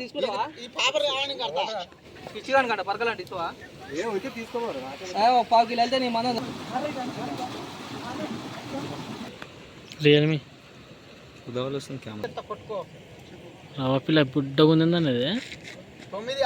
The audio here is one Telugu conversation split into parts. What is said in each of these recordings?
ఇస్తావా పావు కిలో వెళ్తే నీ మన రియల్మీ. ఉదవలు వస్తుంది కెమెరా పిల్ల బుడ్డగా ఉందండి అది తొమ్మిది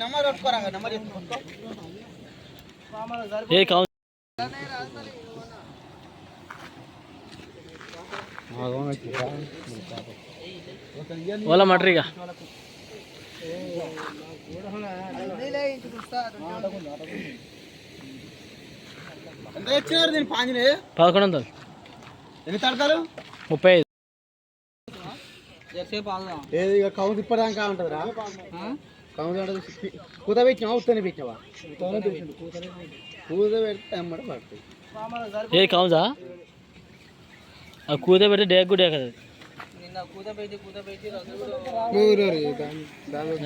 నెంబర్ కొట్టుకోరా నెంబర్ చెప్పి. కొట్టుకో ఏ కావు ఓలా మటరిగా ఎంత ఇచ్చినారు దీని పాంజిని పదకొండు వందలు. ఎన్ని తడతారు? ముప్పై ఐదు. ఏది ఇక కౌంట్ ఇప్పటిదాకా ఉంటుందిరా? ఉంటుంది కూత పెట్టినావా ఉత్తనే పెట్టినావా? కూత పెడితే అమ్మడ పడుతుంది. ఏ కావుజా ఆ కూత పెట్టి డేక్ కూడా కదా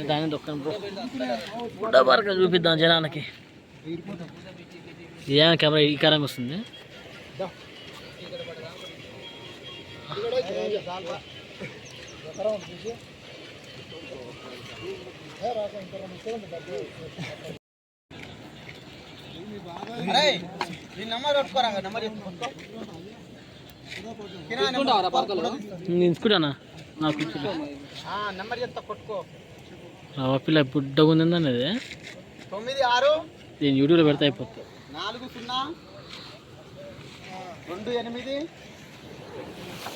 దాన్ని దొక్కను బ్రో. బుడ్డ వరకు చూపిద్దాం జనాలకి. ఏమైనా కెమెరా ఈ కారంగా వస్తుంది. నెంబర్ నెంబర్ తీసుకుంటానా? నాకు తీసుకుంటా ఆ, నెంబర్ చెప్తా కొట్టుకో. రవ్వ పిల్ల బుడ్డగా ఉందండి అది తొమ్మిది ఆరు. నేను యూట్యూబ్లో పెడితే అయిపోతుంది నాలుగు సున్నా. రెండు ఎనిమిది.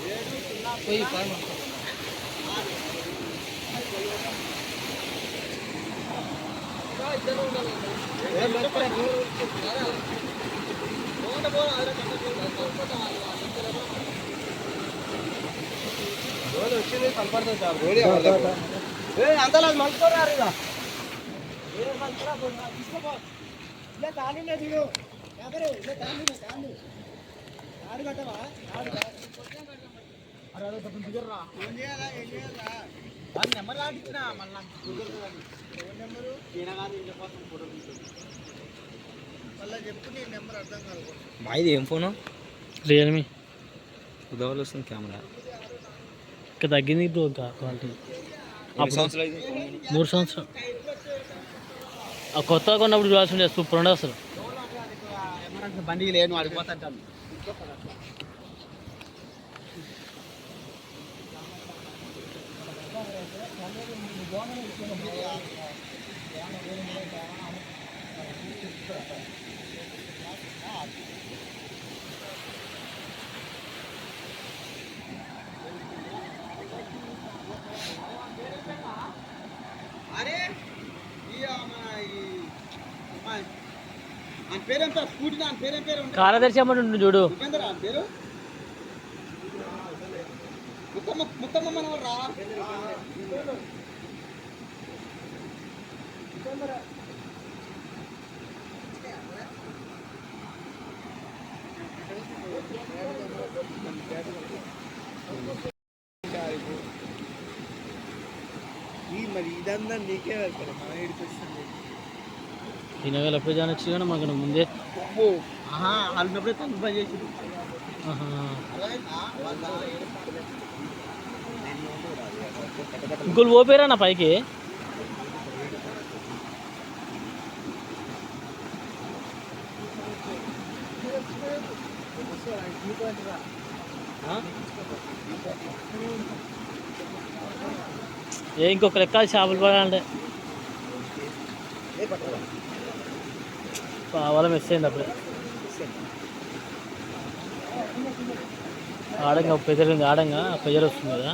ఏడు సున్నా పోయి ఏం. ఏ, అంతలా ఇక. ఏ, తీసుకోపో. ఇలా. ఎవరు? తాడు కట్టవా? తాడు అరే, దిగర్రా. వాడి నెంబర్ మళ్ళీ. ఎవరి నెంబరు? ఫోటో తీసుకో. మళ్ళా చెప్పు నీ నెంబర్ అర్థం కాదు మాది ఏం ఫోను రియల్మీ ఉదవలు వస్తుంది కెమెరా. ఇంకా తగ్గింది బ్రో ఇంకా క్వాలిటీ. సంవత్సరాలు మూడు సంవత్సరం ఆ కొత్తగా కొన్నప్పుడు చూడాల్సి ఉండే సూపర్ ఉండే అసలు. బండి లేను అడిగిపోతాను అరే ఈ మన ఈ మన ఆయన పేరెంత స్కూటీ దాని పేరేం పేరు కార్యదర్శి అమ్మ చూడు. ఉపేందర్ ఆయన పేరు? ముత్తమ్మ ముత్తమ్మ మనవరు రా? మరి ఇదంతా నీకే వెళ్తారు మన ఇడికి వస్తుంది ఈ నెల ఎప్పుడు జాయిన్ వచ్చి కానీ మాకు ముందే. వాళ్ళినప్పుడే తను పని చేసి. ఇంకోళ్ళు పోపోయారా నా పైకి? ఏ ఇంకొక లెక్క చేపలు పడాలంటే వాళ్ళ మిస్ అయింది అప్పుడే ఆడంగా పెదరింది ఆడంగా ప్రెజర్ వస్తుంది కదా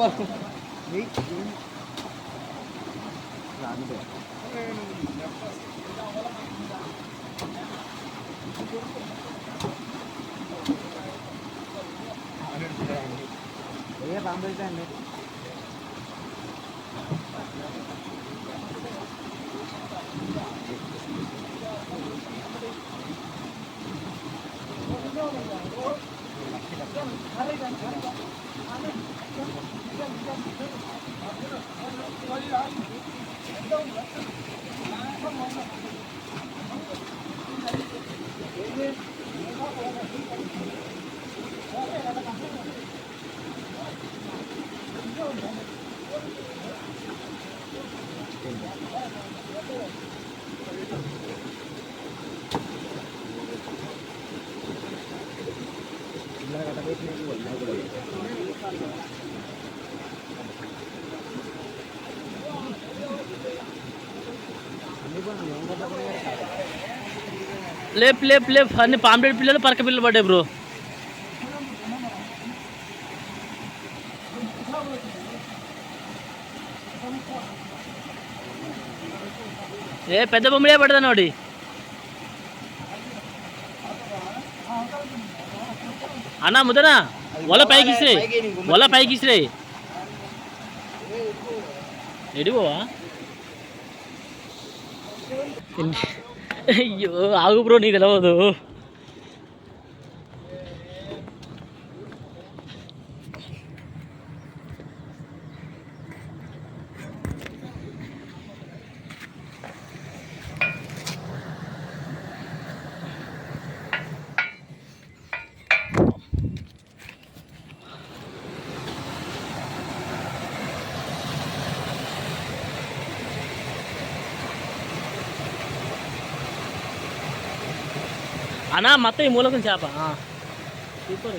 오빠는 왜 지금 안돼 我哋喺唔同嘅地方，我哋喺唔同嘅地方。లేప్ లేప్ లేప్ అన్ని పాంప్లెట్ పిల్లలు పరక పిల్లలు పడ్డాయి బ్రో. ఏ పెద్ద బొమ్మడే పడదాను వాడి అన్నా ముదనా వల పైకి ఇసిరే వల పైకి ఇసిరే ఎడిపోవా అయ్యో ఆగు బ్రో నీకు తెలవదు అన్నా మొత్తం ఈ మూలకం చేప ఆ. సూపర్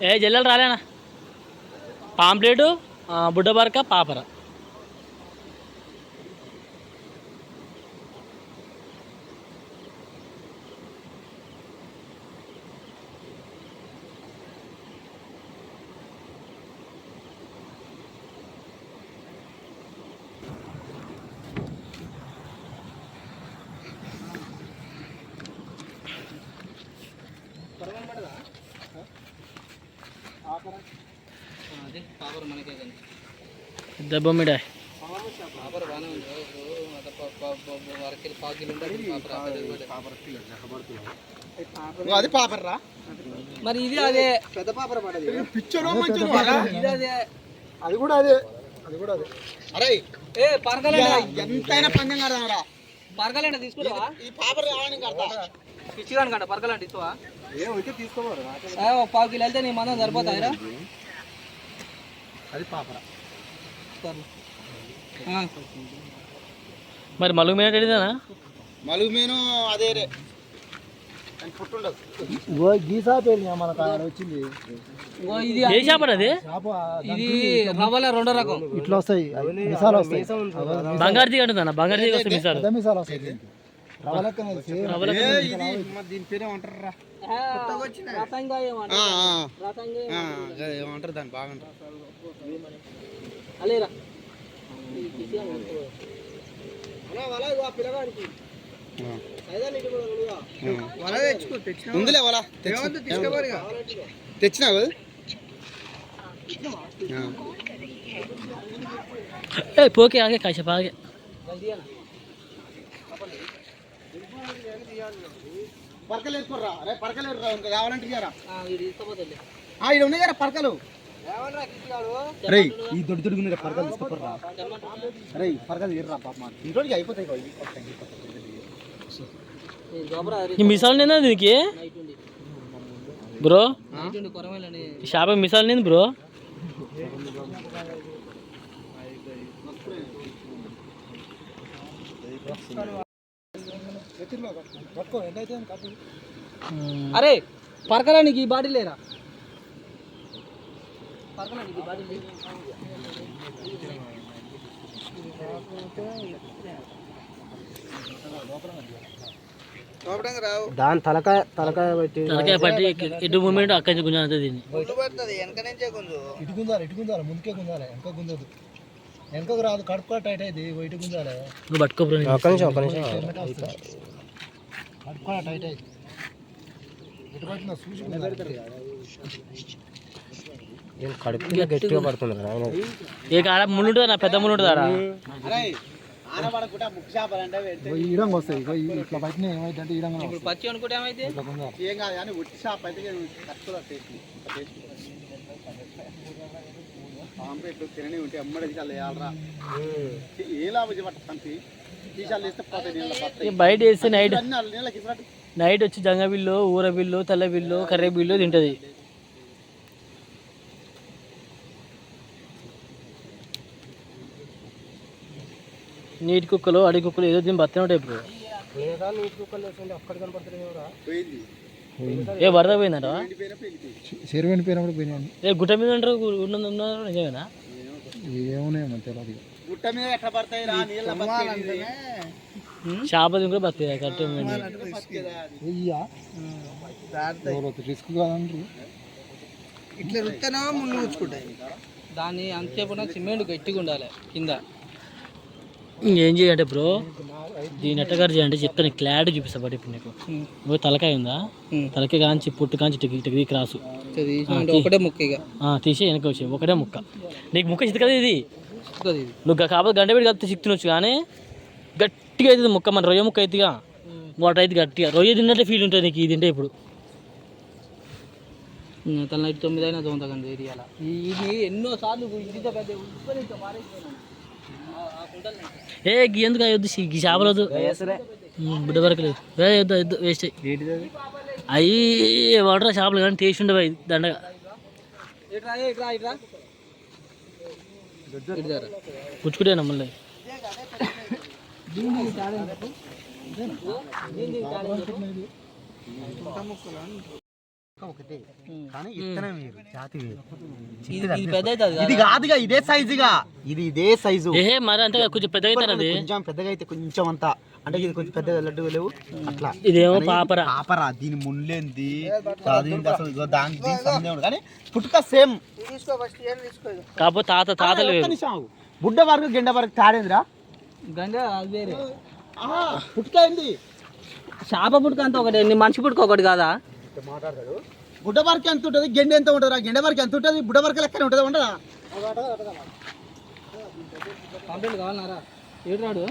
ఏ జల్లెలు రాలేనా? పాంప్లెటు ఆ, బుడ్డ పాపర. దెబ్బ పాపర్ అది పాపర్రా. మరి ఇది అదే పెద్ద పాపర పడది పిచ్చలో ఇది అదే. అది కూడా అదే. అది కూడా అదే. అరే ఏ పరకలేండి ఎంతైనా పందెం కడదాంరా. పరకలేండి తీసుకుంటావా ఈ పాపర్ రావడానికి కడతా. పిచ్చిగాని కంట పరకలాంటి ఇస్తావా తీసుకోవాలి? పావు కిలో వెళ్తే నీ మందం సరిపోతాయిరా. అది పాపర. మరి మలుగు మీద ఎడిదానా? మలుగు మీను అదే రే. మన ఇది ఏ చేపడు అది? చేప ఇది రవ్వల రెండో రకం. ఇట్లా వస్తాయి మిసాలు వస్తాయి. బంగారు బంగారు మిసాలు వస్తాయి. దీనికి. రవ్వ లెక్కనే సేమ్. దీని పేరు ఏమంటారా రతంగా ఏమంటారు రతంగా ఏమంటారు దాన్ని బాగుంటారు అలేరా వల తెచ్చుకో తెచ్చిన ఉందిలే వల తీసుకోబడిగా తెచ్చినావు ఏ పోకే ఆగే కాసేపు ఆగే పరకలు వేసుకోర్రా అరే పరకలు వేరురా ఇంకా కావాలంటే ఇయ్యరా. ఇక్కడ ఉన్నాయి కదా పరకలు. రే ఈ దొడ్డు దొడుగు పరకలు తీసుకోర్రా రే పరకలు పాప ఇంట్లోకి అయిపోతాయి మిసాల్ నేనా దీనికి? బ్రో? షాప్ మిసాల్ నేను బ్రో? అరే పరకలానికి ఈ బాడీ లేరా? పరకలానికి ఈ బాడీ లేదు. దాని తలకాయ తలకాయ పెట్టి తలకాయ పట్టి ఎటు మూమెంట్ అక్కడి నుంచి గుంజాను దీన్ని. ఇటు గుంజాలి ఇటు గుంజాలి ముందుకే గుంజాలి వెనక గుంజదు. వెనకకు రాదు కడుపు టైట్ అయితే ఇటు గుంజాలి నువ్వు పట్టుకో బ్రో నేను. కడుపు కూడా టైట్ అయితే గుంజాలి. గట్టిగా పడుతుంది ఏ ఆడ ముళ్ళు ఉంటుంది నా పెద్ద ముళ్ళు ఉంటుంది ఈడంగా వస్తాయి ఈడంగా ఇప్పుడు పచ్చి అనుకుంటే ఏమైతే ఏం కాదు కానీ ఒట్టి చేప అయితే కట్టుకోవాలి టేస్ట్ టేస్ట్ తినని ఉంటే అమ్మడి తీసాలు వేయాలరా ఏ లాభం తీసాలు వేస్తే పోతాయి బయట వేస్తే నైట్ నైట్ వచ్చి జంగ బిల్లు ఊర బిల్లు తెల్ల బిల్లు కర్రీ బిల్లు తింటది. నీటి కుక్కలు అడి కుక్కలు ఏదో దీని బతనే ఉంటాయి ఇప్పుడు. పోయింది. ఏ వరద పోయిందంట చెరువు ఎండిపోయినప్పుడు పోయినాను ఏ గుట్ట మీద ఉంటారు ఉన్నది ఉన్నారు నిజమేనా? ఏమున్నాయేమో తెలియదు ఇక. గుట్ట మీద ఎట్లా పడతాయి రా నీళ్ళ బతికేది. చేప దింకు కూడా బతుంది కరెక్ట్ రిస్క్ కాదంటారు ఇట్లా రుత్తనా ఉంచుకుంటాయి దాన్ని ఉన్న సిమెంట్ గట్టిగా ఉండాలి కింద. ఏం చేయంటే బ్రో దీని ఎట్టగారు చేయంటే చెప్తాను క్లారిటీ చూపిస్తా బట్ ఇప్పుడు నీకు. తలకాయ ఉందా? తలకాయ కాంచి పుట్టు కాంచి టికి క్రాసు. ఒకటే ముక్క తీసి వెనక వచ్చి ఒకటే ముక్క. నీకు ముక్క చిత్త కదా ఇది? ఇది. నువ్వు కాకపోతే గంట పెట్టి కలిపితే చిక్తునొచ్చు కానీ గట్టిగా అవుతుంది ముక్క మన రొయ్య ముక్క అవుతుందిగా. వాటర్ అయితే గట్టిగా. రొయ్య తిన్నట్టే ఫీల్ ఉంటుంది నీకు ఇది తింటే ఇప్పుడు. తల నైట్ తొమ్మిది అయినా ఏరియాల ఇది ఎన్నో ఏ గీ ఎందుకు అయ్యొద్దు ఈ చేపలు వద్దు ఉమ్, బుడ్డ వరకు లేదు. వద్దు వద్దు వేస్ట్. అయ్యి వాటర్ చేపలు కానీ టేస్ట్ ఉండవు అవి దండగా. ఇట్రా ఏ, ఇట్రా ఒకటే. కానీ ఇత్తనం వేరు జాతి వేరు. ఇది పెద్ద కాదుగా సైజుగా. ఇది ఇదే సైజు. ఏ మరి అంతే కొంచెం పెద్దగా అవుతారు అది కొంచెం పెద్దగా అయితే కొంచెం అంతా. అంటే ఇది కొంచెం పెద్దగా లడ్డు లేవు. అట్లా. ఇదేమో పాపరా. పాపరా దీని ముళ్ళేంది? అసలు దాని ఉండదు. కానీ పుట్టుక సేమ్. కాకపోతే తాత తాతలు బుడ్డ వరకు గెండ వరకు తాడేందిరా? గంగ అది వేరే. పుట్టుక ఏంది? చేప పుట్టుక అంతా ఒకటి. మనిషి పుట్టుక ఒకటి కాదా? బుడ్డ వరకు ఎంత ఉంటుంది? గెండ ఎంత ఉంటుంది గెండ వరకు ఎంత ఉంటుంది? బుడ్డ వరకు లెక్కనే ఉంటుంది ఉండదా కంప్లైంట్ కావాలన్నారా ఏడు రాడు